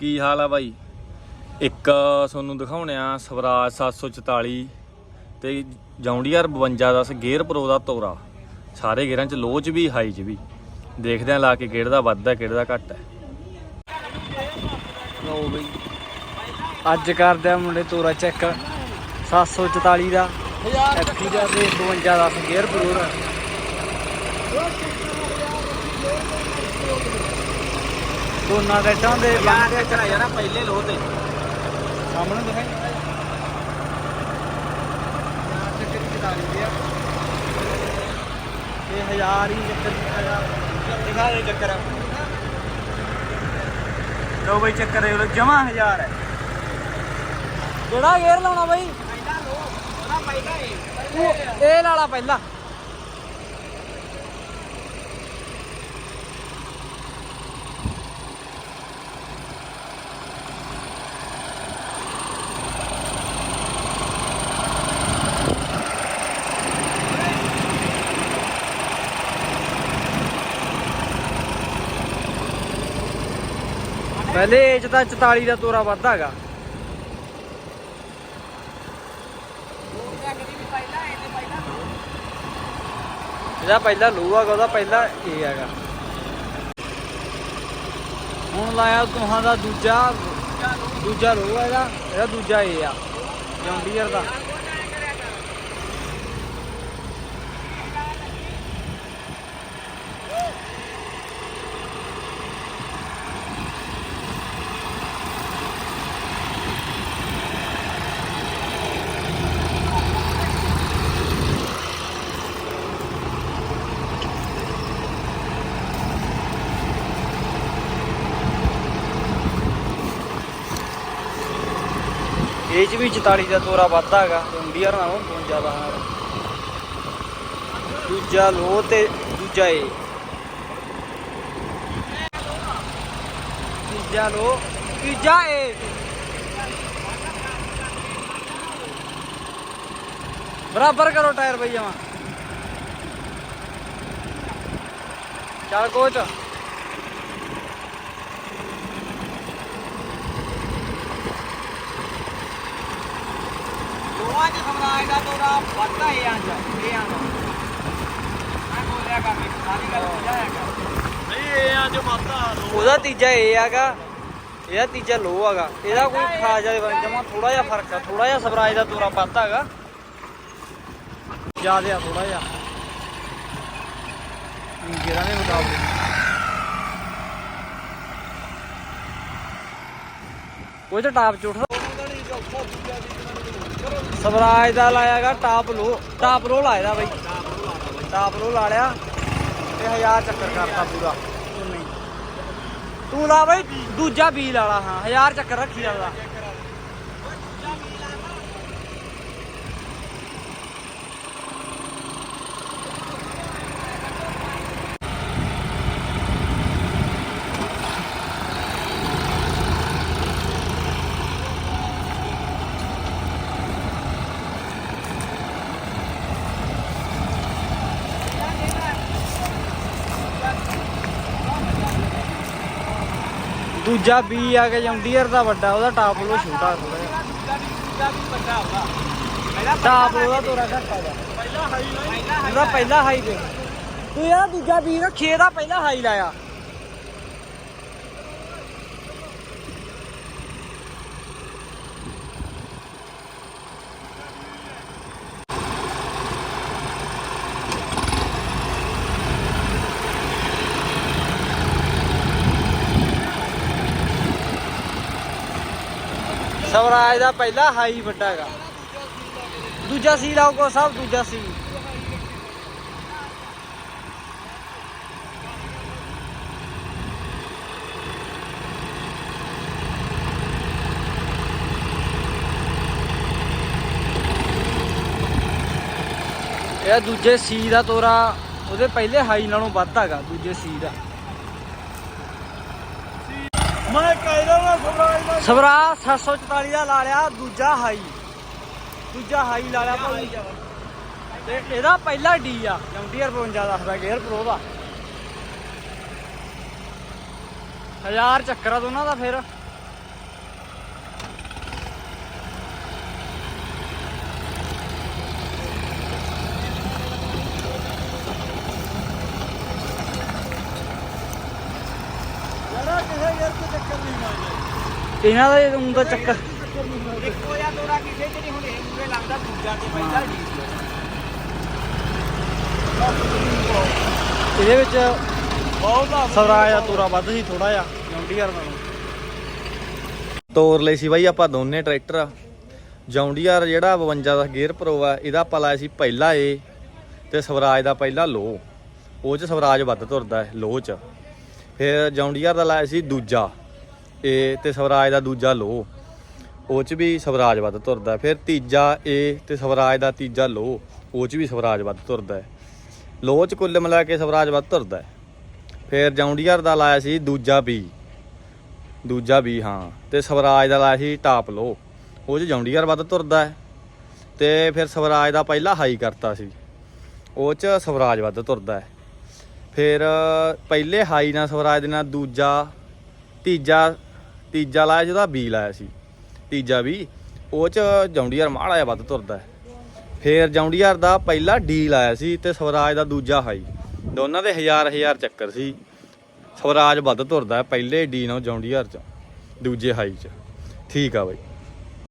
ਕੀ ਹਾਲ ਆ ਬਾਈ? ਇੱਕ ਤੁਹਾਨੂੰ ਦਿਖਾਉਣੇ ਆ ਸਵਰਾਜ 744 ਤੇ ਜੌਂਡੀਆਰ 5210 ਗੇਅਰ ਪ੍ਰੋ ਦਾ ਤੋਰਾ। ਸਾਰੇ ਗੇਅਰਾਂ ਚ ਲੋ ਚ ਵੀ, ਹਾਈ ਚ ਵੀ। ਦੇਖਦੇ ਆ ਲਾ ਕੇ ਕਿਹੜਾ ਦਾ ਵੱਧਦਾ ਕਿਹੜਾ ਦਾ ਘੱਟ ਹੈ ਲਓ ਬਈ। ਅੱਜ ਕਰਦੇ ਆ ਮੁੰਡੇ ਤੋਰਾ ਚੈੱਕ। 744 ਦਾ। ਐਫੀ ਦਾ ਤੇ 52 ਦਾ ਗੇਅਰ ਪ੍ਰੋਰ ਦੋਨਾਂ ਰੇਟਾਂ ਦੇ ਬੰਦੇ ਚੜਾਇਆ ਨਾ ਪਹਿਲੇ ਲੋ ਤੇ ਸਾਹਮਣੇ ਦਿਖਾਈ ਚੱਕਰ ਦੀ। ਚਲਾ ਲਈ ਆ ਇਹ ਹਜ਼ਾਰ ਹੀ ਚੱਕਰ ਦਿਖਾ ਦੇ ਚੱਕਰ। ਲੋ ਬਈ ਚੱਕਰ ਇਹ ਜਮਾ ਹਜ਼ਾਰ ਹੈ। ਕਿਹੜਾ ਗੇਅਰ ਲਾਉਣਾ ਬਈ? ਉਹ ਇਹ ਲਾਲਾ ਪਹਿਲਾਂ। ਪਹਿਲੇ ਏਜ ਤਾਂ 44 ਦਾ ਤੋਰਾ ਵੱਧਦਾ ਹੈਗਾ। ਇਹਦਾ ਪਹਿਲਾ ਲੂ ਹੈਗਾ, ਉਹਦਾ ਪਹਿਲਾ ਇਹ ਹੈਗਾ। ਹੁਣ ਲਾਇਆ ਤੁਹਾਂ ਦਾ ਦੂਜਾ ਦੂਜਾ ਲੂ ਹੈਗਾ, ਇਹਦਾ ਦੂਜਾ ਇਹ ਆ, ਜੌਂਡੀਅਰ ਦਾ। ਇਹ ਚ ਵੀ 44 ਦਾ ਤੋਰਾ ਵੱਧਦਾ ਹੈਗਾ ਜੌਂਡੀਅਰ ਨਾਲੋਂ ਬਹੁਤ ਜ਼ਿਆਦਾ ਹੈ ਦੂਜਾ ਲੋ ਤੇ ਦੂਜਾ ਇਹ ਤੀਜਾ ਲੋ, ਤੀਜਾ ਇਹ ਬਰਾਬਰ ਕਰੋ ਟਾਇਰ ਬਈ ਜਮਾ। ਚੱਲ ਕੋਚ। ਦਾ ਤੋਰਾ ਵੱਧਦਾ ਇਹ ਆਂ ਇਹ ਆਂ ਮੈਂ ਬੋਲਿਆ ਕਰ ਮੈਂ ਸਾਰੀ ਗੱਲ ਸਮਝਾਇਆ ਕਰ। ਨਹੀਂ ਇਹ ਆ ਜੋ ਵੱਧਦਾ ਉਹਦਾ ਤੀਜਾ ਇਹ ਹੈਗਾ ਇਹਦਾ ਤੀਜਾ ਲੋ ਹੈਗਾ ਇਹਦਾ ਕੋਈ ਖਾਸ ਜਿਹਾ ਜਮਾ ਥੋੜਾ ਜਿਹਾ ਫ਼ਰਕ ਆ ਥੋੜਾ ਜਿਹਾ ਸਵਰਾਜ ਦਾ ਤੋਰਾ ਵੱਧਦਾ ਹੈਗਾ ਜ਼ਿਆਦਾ ਆ ਥੋੜਾ ਜਿਹਾ ਜਿਹੜਾ ਦੇ ਮੁਤਾਬਕ ਉਹ ਤਾਂ ਟਾਪ ਚ ਉੱਠਦਾ ਸਵਰਾਜ ਦਾ ਲਾਇਆਗਾ ਟਾਪ ਲੋ ਟਾਪ ਲੋ ਲਾਇਦਾ ਬਈ। ਟਾਪ ਲੋ ਲਾ ਲਿਆ ਤੇ ਹਜ਼ਾਰ ਚੱਕਰ ਕਰਤਾ ਪੂਰਾ। ਤੂੰ ਲਾ ਬਈ ਦੂਜਾ ਬੀ ਲਾ ਲਾ ਹਾਂ ਹਜ਼ਾਰ ਚੱਕਰ ਰੱਖੀ ਜਾਂਦਾ। ਦੂਜਾ ਬੀ ਆ ਕੇ ਜੌਂਡੀਅਰ ਦਾ ਵੱਡਾ, ਉਹਦਾ ਟਾਪ ਲੋ ਛੋਟਾ ਥੋੜਾ ਜਿਹਾ। ਟਾਪ ਲੋ ਦਾ ਤੋਰਾ ਘੱਟ ਆ। ਉਹਦਾ ਪਹਿਲਾ ਹਾਈ ਦੇ। ਤੂੰ ਯਾਰ ਦੂਜਾ ਬੀ ਰੱਖੀ, ਇਹਦਾ ਪਹਿਲਾ ਹਾਈ ਲਾਇਆ। ਸਵਰਾਜ ਦਾ ਪਹਿਲਾ ਹਾਈ ਵੱਡਾ ਹੈਗਾ। ਦੂਜਾ ਸੀ ਲਾਓ ਕੋ ਸਭ, ਦੂਜਾ ਸੀ। ਇਹ ਦੂਜੇ ਸੀ ਦਾ ਤੋਰਾ, ਉਹਦੇ ਪਹਿਲੇ ਹਾਈ ਨਾਲੋਂ ਵੱਧ ਹੈਗਾ, ਦੂਜੇ ਸੀ ਦਾ। ਮੈਂ ਕਹਿਦਾ ਨਾ ਸਵਰਾਜ ਦਾ ਸਵਰਾ 744 ਦਾ ਲਾ ਲਿਆ ਦੂਜਾ ਹਾਈ। ਦੂਜਾ ਹਾਈ ਲਾ ਲਿਆ ਭਾਈ। ਤੇ ਇਹਦਾ ਪਹਿਲਾ ਡੀ ਆ ਜੌਂਡੀਅਰ 52 ਦੱਸਦਾ ਗੇਅਰ ਪ੍ਰੋ ਦਾ। ਹਜ਼ਾਰ ਚੱਕਰ ਆ ਦੋਨਾਂ ਦਾ ਫਿਰ। ਇਹਨਾਂ ਦਾ ਇਹ ਦਾ ਚੱਕਰ। ਇੱਕੋ ਜਿਹਾ ਤੋਰਾ ਕਿਸੇ ਚ ਨਹੀਂ ਹੁਣ ਇਹ ਮੂਰੇ ਲੱਗਦਾ ਦੂਜਾ ਤੇ ਪਹਿਲਾ ਡੀ ਇਹਦੇ ਵਿੱਚ ਬਹੁਤ ਸਵਰਾਜ ਦਾ ਤੋਰਾ ਵੱਧ ਸੀ ਥੋੜਾ ਜਿਹਾ ਜੌਂਡੀਅਰ ਨਾਲੋਂ। ਤੋਰ ਲਈ ਸੀ ਬਾਈ ਆਪਾਂ ਦੋਨੇ ਟਰੈਕਟਰ। ਜੌਂਡੀਆਰ ਜਿਹੜਾ 52 ਦਾ ਗੇਅਰ ਪ੍ਰੋ ਆ ਇਹਦਾ ਆਪਾਂ ਲਾਇਆ ਸੀ ਪਹਿਲਾ ਏ ਤੇ ਸਵਰਾਜ ਦਾ ਪਹਿਲਾ ਲੋ। ਉਹ ਚ ਸਵਰਾਜ ਵੱਧ ਤੁਰਦਾ ਹੈ ਲੋ ਚ। ਫਿਰ ਜੌਂਡੀਆਰ ਦਾ ਲਾਇਆ ਸੀ ਦੂਜਾ। ਏ ਤੇ ਸਵਰਾਜ ਦਾ ਦੂਜਾ ਲੋ। ਉਹ ਚ ਵੀ ਸਵਰਾਜ ਵੱਧ ਤੁਰਦਾ ਫਿਰ ਤੀਜਾ ਏ ਤੇ ਸਵਰਾਜ ਦਾ ਤੀਜਾ ਲੋ। ਉਹ ਚ ਵੀ ਸਵਰਾਜ ਵੱਧ ਤੁਰਦਾ ਹੈ। ਲੋ ਚ ਕੁੱਲ ਮਿਲਾ ਕੇ ਸਵਰਾਜ ਵੱਧ ਤੁਰਦਾ ਹੈ। ਫਿਰ ਜੌਂਡੀਆਰ ਦਾ ਲਾਇਆ ਸੀ ਦੂਜਾ ਬੀ। ਦੂਜਾ ਬੀ, ਹਾਂ। ਤੇ ਸਵਰਾਜ ਦਾ ਲਾਇਆ ਸੀ ਟਾਪ ਲੋ। ਉਹ 'ਚ ਜੌਂਡੀਅਰ ਵੱਧ ਤੁਰਦਾ ਹੈ। ਤੇ ਫਿਰ ਸਵਰਾਜ ਦਾ ਪਹਿਲਾ ਹਾਈ ਕਰਤਾ ਸੀ। ਉਹ 'ਚ ਸਵਰਾਜ ਵੱਧ ਤੁਰਦਾ ਹੈ। ਫਿਰ ਪਹਿਲੇ ਹਾਈ ਨਾਲ ਸਵਰਾਜ ਦੇ ਨਾਲ ਦੂਜਾ, ਤੀਜਾ ਤੀਜਾ ਲਾਇਆ ਜਿਹਦਾ ਬੀ ਲਾਇਆ ਸੀ। ਤੀਜਾ ਵੀ ਉਹ 'ਚ ਜੌਂਡੀਅਰ ਮਾੜਾ ਜਿਹਾ ਵੱਧ ਤੁਰਦਾ। ਹੈ ਫਿਰ ਜੌਂਡੀਅਰ ਦਾ ਪਹਿਲਾ ਡੀ ਲਾਇਆ ਸੀ ਤੇ ਸਵਰਾਜ ਦਾ ਦੂਜਾ ਹਾਈ। ਦੋਨਾਂ ਦੇ ਹਜ਼ਾਰ ਹਜ਼ਾਰ ਚੱਕਰ ਸੀ। ਸਵਰਾਜ ਵੱਧ ਤੁਰਦਾ, ਪਹਿਲੇ ਡੀ ਨੂੰ ਜੌਂਡੀਅਰ ਚ, ਦੂਜੇ ਹਾਈ ਚ। ਠੀਕ ਆ ਬਾਈ।